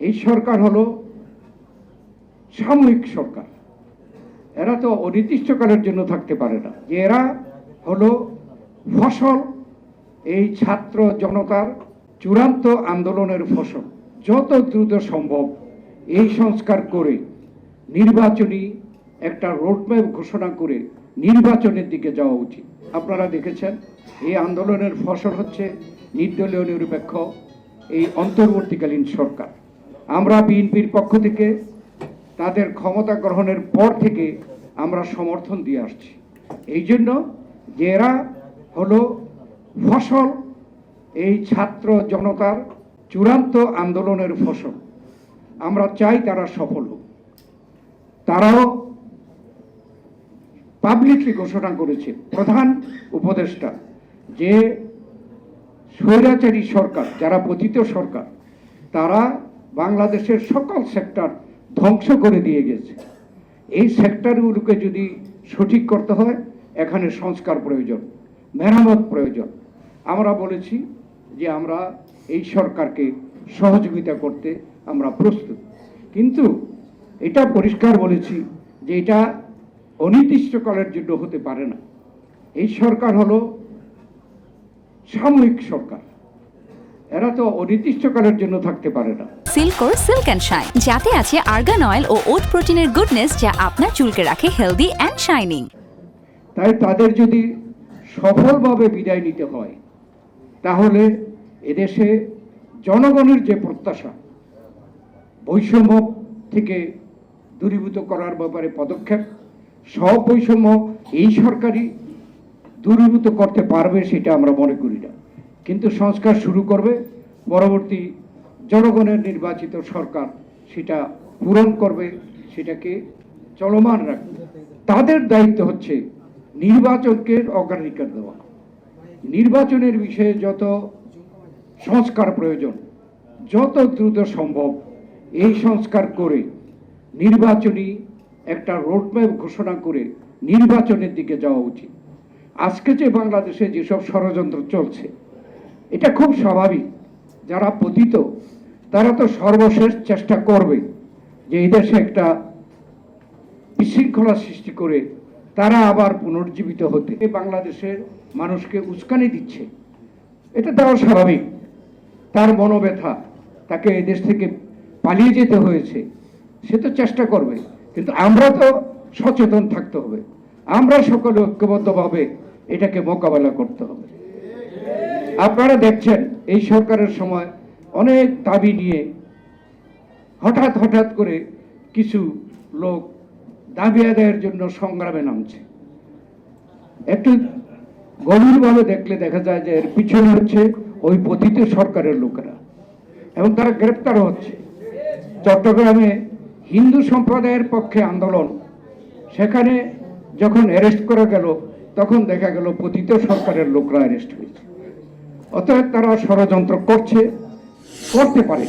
এই সরকার হলো সাময়িক সরকার। এরা তো অনির্দিষ্টকালের জন্য থাকতে পারে না। যে এরা হলো ফসল, এই ছাত্র জনতার চূড়ান্ত আন্দোলনের ফসল। যত দ্রুত সম্ভব এই সংস্কার করে নির্বাচনী একটা রোডম্যাপ ঘোষণা করে নির্বাচনের দিকে যাওয়া উচিত। আপনারা দেখেছেন, এই আন্দোলনের ফসল হচ্ছে নির্দলীয় নিরপেক্ষ, এই অন্তর্বর্তীকালীন সরকার। আমরা বিএনপির পক্ষ থেকে তাদের ক্ষমতা গ্রহণের পর থেকে আমরা সমর্থন দিয়ে আসছি। এই জন্য এরা হলো ফসল, এই ছাত্র জনতার চূড়ান্ত আন্দোলনের ফসল। আমরা চাই তারা সফল হোক। তারাও পাবলিকলি ঘোষণা করেছে, প্রধান উপদেষ্টা, যে স্বৈরাচারী সরকার, যারা পতিত সরকার, তারা বাংলাদেশের সকল সেক্টর ধ্বংস করে দিয়ে গেছে। এই সেক্টরগুলোকে যদি সঠিক করতে হয়, এখানে সংস্কার প্রয়োজন, মেরামত প্রয়োজন। আমরা বলেছি যে আমরা এই সরকারকে সহযোগিতা করতে আমরা প্রস্তুত। কিন্তু এটা পরিষ্কার বলেছি যে এটা অনির্দিষ্টকালের জন্য হতে পারে না। এই সরকার হলো সাময়িক সরকার। এরা তো অনির্দিষ্টকালের জন্য থাকতে পারে না। সিল্কোর সিল্ক অ্যান্ড শাইন যাতে আছে আর্গান অয়েল ও ওট প্রোটিনের গুডনেস যা আপনার চুলকে রাখে হেলদি অ্যান্ড শাইনিং তাই তাদের যদি সফলভাবে বিদায় নিতে হয় তাহলে এদেশে জনগণের যে প্রত্যাশা বৈষম্য থেকে দূরীভূত করার ব্যাপারে পদক্ষেপ সব বৈষম্য এই সরকারই দূরীভূত করতে পারবে সেটা আমরা মনে করি না। কিন্তু সংস্কার শুরু করবে পরবর্তী জনগণের নির্বাচিত সরকার সেটা পূরণ করবে, সেটাকে চলমান রাখবে। তাদের দায়িত্ব হচ্ছে নির্বাচনকে অগ্রাধিকার দেওয়া। নির্বাচনের বিষয়ে যত সংস্কার প্রয়োজন, যত দ্রুত সম্ভব এই সংস্কার করে নির্বাচনী একটা রোডম্যাপ ঘোষণা করে নির্বাচনের দিকে যাওয়া উচিত। আজকে যে বাংলাদেশে যেসব ষড়যন্ত্র চলছে এটা খুব স্বাভাবিক। যারা পতিত, তারা তো সর্বশেষ চেষ্টা করবে যে এই দেশে একটা বিশৃঙ্খলা সৃষ্টি করে তারা আবার পুনর্জীবিত হতে। বাংলাদেশের মানুষকে উস্কানি দিচ্ছে। এটা দেওয়া স্বাভাবিক। তার মনোব্যথা, তাকে দেশ থেকে পালিয়ে যেতে হয়েছে, সে তো চেষ্টা করবে। কিন্তু আমরা তো সচেতন থাকতে হবে। আমরা সকলে ঐক্যবদ্ধভাবে এটাকে মোকাবেলা করতে হবে। আপনারা দেখছেন, এই সরকারের সময় অনেক দাবি নিয়ে হঠাৎ হঠাৎ করে কিছু লোক দাবি আদায়ের জন্য সংগ্রামে নামছে। একটু গভীরভাবে দেখলে দেখা যায় যে এর পিছনে হচ্ছে ওই পতিত সরকারের লোকেরা এবং তারা গ্রেপ্তার হচ্ছে। চট্টগ্রামে হিন্দু সম্প্রদায়ের পক্ষে আন্দোলন। সেখানে যখন অ্যারেস্ট করা গেল, তখন দেখা গেল পতিত সরকারের লোকরা অ্যারেস্ট হয়েছে। অতএব তারা ষড়যন্ত্র করছে করতে পারে।